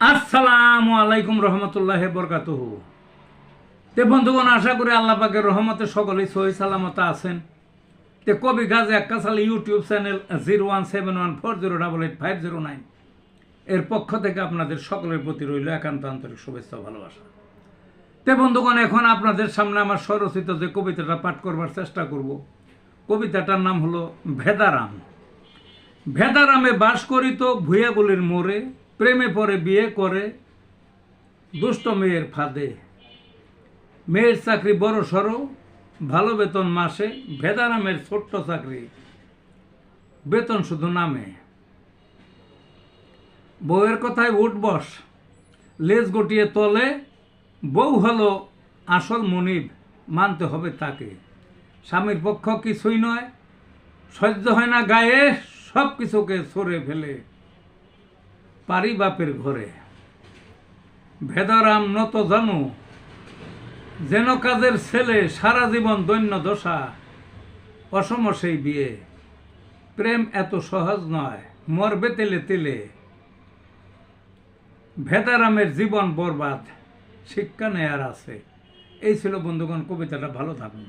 আসসালামু আলাইকুম রহমতুল্লাহ বরকাত তে বন্ধুগণ, আশা করি আল্লাহ পাকের রহমতে সকলেই সহি সালামত আছেন। তে কবি Gazi Akkasal YouTube channel zero one seven one four zero double eight five zero nine. এর পক্ষ থেকে আপনাদের সকলের প্রতি রইল একান্ত আন্তরিক শুভেচ্ছা ভালোবাসা। তে বন্ধুগণ, এখন আপনাদের সামনে আমার স্বরচিত যে কবিতাটা পাঠ করবার চেষ্টা করব, কবিতাটার নাম হলো ভেদারাম। ভেদারামে বাস করিত ভুয়াগুলির মোড়ে প্রেমে পরে বিয়ে করে, দুষ্ট মেয়ের ফাঁদে। মেয়ের চাকরি বড় সড়ো, ভালো বেতন মাসে, ভেদারামের ছোট্ট চাকরি, বেতন শুধু নামে। বউয়ের কথায় উঠ বস, লেজ গটিয়ে তলে, বউ হলো আসল মনিব, মানতে হবে তাকে। স্বামীর পক্ষ কিছুই নয়, সহ্য হয় না গায়ে সব কিছুকে সরে ফেলে। পারি বাপের ঘরে। ভেদারাম নত জানু, যেন কাজের ছেলে সারা জীবন দৈন্য দশা, অসম সেই বিয়ে। প্রেম এত সহজ নয়, মরবে তেলে তেলে। ভেদারামের জীবন বরবাদ, শিক্ষা নেয়ার আছে। এই ছিল বন্ধুগণ, কবিতাটা ভালো থাকুন।